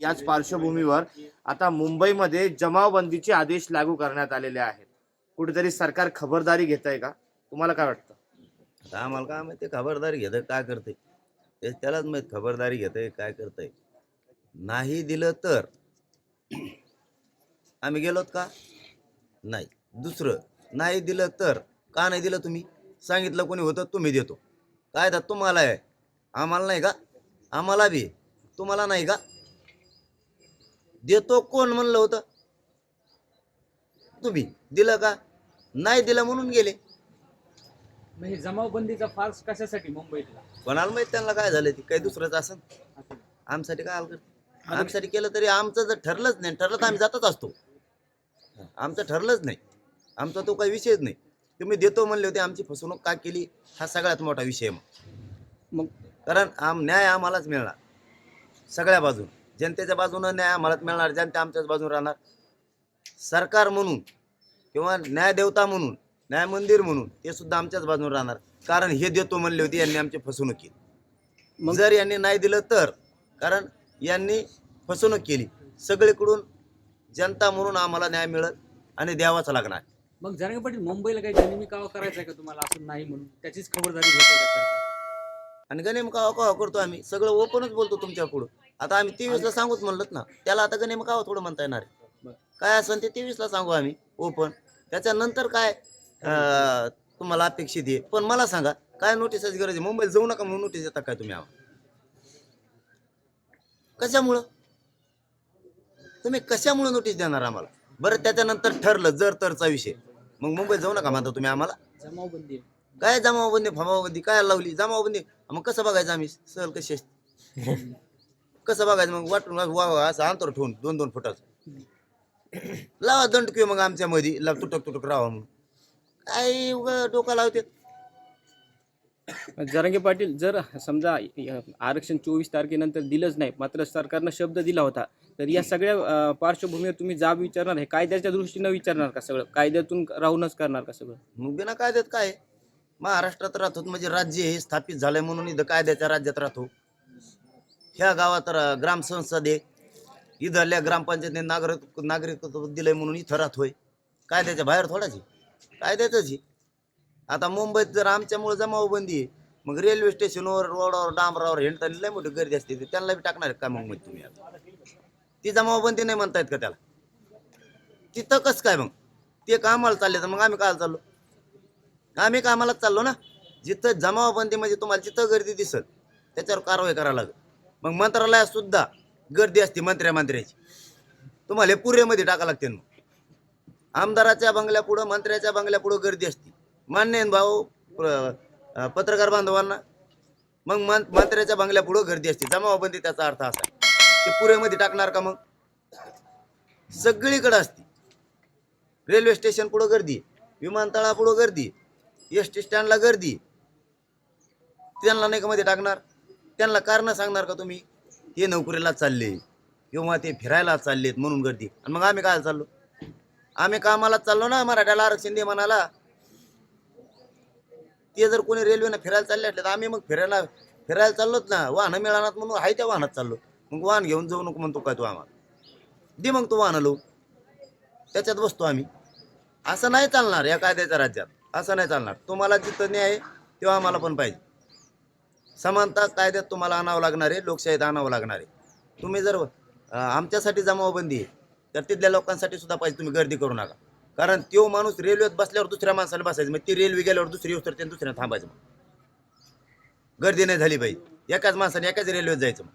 याच पार्श्वभूमीवर आता मुंबईमध्ये जमावबंदीचे आदेश लागू करण्यात आलेले आहेत. कुठेतरी सरकार खबरदारी घेत आहे का? तुम्हाला काय वाटतं? आता आम्हाला काय माहिती खबरदारी घेतं काय करते ते त्यालाच माहीत खबरदारी घेतंय काय करतंय? नाही दिलं तर आम्ही गेलोत का? नाही. दुसरं नाही दिलं तर का नाही दिलं तुम्ही? सांगितलं कोणी होतं तुम्ही देतो. काय दा तुम्हाला आहे? आम्हाला नाही का? आम्हाला बी. तुम्हाला नाही का? देतो कोण म्हणलं होतं? तुम्ही दिलं का? नाही दिलं म्हणून गेले. मग हे जमावबंदीचा फार्स कशासाठी मुंबईतला? कोणाला माहीत त्यांना काय झालं ते? काही दुसरंच असं. आमच्यासाठी काय करते आमच्यासाठी केलं तरी आमचं जर ठरलंच नाही ठरलं तर आम्ही जातच असतो. आमचं ठरलंच नाही. आमचा तो काही विषयच नाही. तुम्ही देतो म्हणले होते आमची फसवणूक का केली? हा सगळ्यात मोठा विषय मग मग. कारण आम न्याय आम्हालाच मिळणार. सगळ्या बाजून. जनतेच्या बाजूनं न्याय आम्हालाच मिळणार जनता आमच्याच बाजून राहणार. सरकार म्हणून किंवा न्यायदेवता म्हणून न्याय मंदिर म्हणून ते सुद्धा आमच्याच बाजून राहणार. कारण हे देतो म्हणले होते यांनी आमची फसवणूक केली. मग- जर यांनी नाही दिलं तर कारण यांनी फसवणूक केली. सगळीकडून जनता म्हणून आम्हाला न्याय मिळत आणि द्यावाच लागणार. मग जरांगे पाटील मुंबईला काही गनिमी कावा करायचा आहे का तुम्हाला असं नाही म्हणून? त्याचीच खबरदारी घेते आणि गणेम कावा कावा करतो आम्ही. सगळं ओपनच बोलतो तुमच्या पुढं आता आम्ही तेवीसला सांगूच म्हणलं ना त्याला आता गणेम कावा थोडं म्हणता येणार. काय असेल ते तेवीसला सांगू आम्ही ओपन. त्याच्यानंतर काय तुम्हाला अपेक्षित आहे. पण मला सांगा काय नोटीसची गरज आहे? मुंबईला जाऊ नका म्हणून नोटीस देता काय तुम्ही आम्हाला? कशामुळं? तुम्ही कशामुळे नोटीस देणार आम्हाला? बरं त्याच्यानंतर ठरलं जर तरचा विषय. मग मुंबईत जाऊ नका म्हणता तुम्ही आम्हाला. जमावबंदी. काय जमावबंदी फमावबंदी काय लावली? जमावबंदी. मग कसं बघायचं आम्ही? सहल कशी असते? कसं बघायचं? मग वाटून वा वा असं अंतर ठेवून दोन दोन फुटाचं. लावा दंड किंवा मग आमच्या मध्ये ला तुटक तुटक राहा म्हणून काय उगा डोका लावते. जरांगे पाटील जर समजा य- आरक्षण चोवीस तारखेनंतर दिलंच नाही मात्र सरकारनं शब्द दिला होता तर या सगळ्या अं, पार्श्वभूमीवर तुम्ही जाब विचारणार हे कायद्याच्या दृष्टीनं विचारणार का सगळं? कायद्यातून राहूनच करणार का सगळं? मग बिना कायद्यात काय? आहे? महाराष्ट्रात राहतो म्हणजे राज्य हे स्थापित झालंय म्हणून इथं कायद्याच्या राज्यात राहतो. ह्या गावात ग्रामसंस्था दे आहे. इथल्या ग्रामपंचायतीने नागरिक नागरिकत्व दिलंय म्हणून इथं काय त्याच्या बाहेर थोडाच काय कायद्यातच आता मुंबईत जर आमच्यामुळे जमावबंदी आहे मग रेल्वे स्टेशनवर रोडावर डांबरावर हिंडताना लय मोठी गर्दी असते. ते त्यांना बी टाकणार काय मग मुंबईत तुम्ही आता? ती जमावबंदी नाही म्हणतायत का त्याला? तिथं कसं काय मग? ते कामाला चालले तर मग आम्ही काय चाललो? आम्ही कामालाच चाललो ना? जिथं जमावबंदी म्हणजे तुम्हाला जिथं गर्दी दिसत त्याच्यावर कारवाई करायला लागेल. मग मंत्रालयात सुद्धा गर्दी असते मंत्र्या मंत्र्याची. तुम्हाला पुरेमध्ये टाका लागते मग आमदाराच्या बंगल्यापुढं मंत्र्याच्या बंगल्यापुढं गर्दी असते. मान्य आहे भाऊ पत्रकार बांधवांना? मग मंत्र्याच्या बंगल्यापुढं गर्दी असते. जमावबंदी त्याचा अर्थ असा ते पुरेमध्ये टाकणार का मग? सगळीकडे असते. रेल्वे स्टेशन पुढं गर्दी विमानतळापुढं गर्दी एस टी स्टँडला गर्दी त्यांना नाही का मध्ये टाकणार? त्यांना कारण सांगणार का तुम्ही? हे नोकरीला चालले किंवा ते फिरायला चाललेत म्हणून गर्दी. आणि मग आम्ही काय चाललो? आम्ही कामाला चाललो ना मराठ्याला आरक्षण दे म्हणाला. ते जर कोणी रेल्वेनं फिरायला चालले असले तर आम्ही मग फिरायला फिरायला चाललोच ना. वाहनं मिळणार म्हणून आहे त्या वाहनात चाललो. मग वाहन घेऊन जाऊ नको म्हणतो काय तू आम्हाला? दे मग तू वाहनं लो त्याच्यात बसतो आम्ही. असं नाही चालणार या कायद्याच्या राज्यात. असं नाही चालणार. तुम्हाला जिथं न्याय आहे, तेव्हा आम्हाला पण पाहिजे. समानता कायद्यात तुम्हाला आणावं लागणार आहे लोकशाहीत आणावं लागणार आहे. तुम्ही जर आमच्यासाठी जमावबंदी आहे तर तिथल्या लोकांसाठी सुद्धा पाहिजे तुम्ही गर्दी करू नका. कारण तो माणूस रेल्वेत बसल्यावर दुसऱ्या माणसाला बसायचं मग ती रेल्वे गेल्यावर दुसरी उतरते दुसऱ्या थांबायचं मग. गर्दी नाही झाली पाहिजे एकाच माणसाने एकाच रेल्वेत जायचं मग.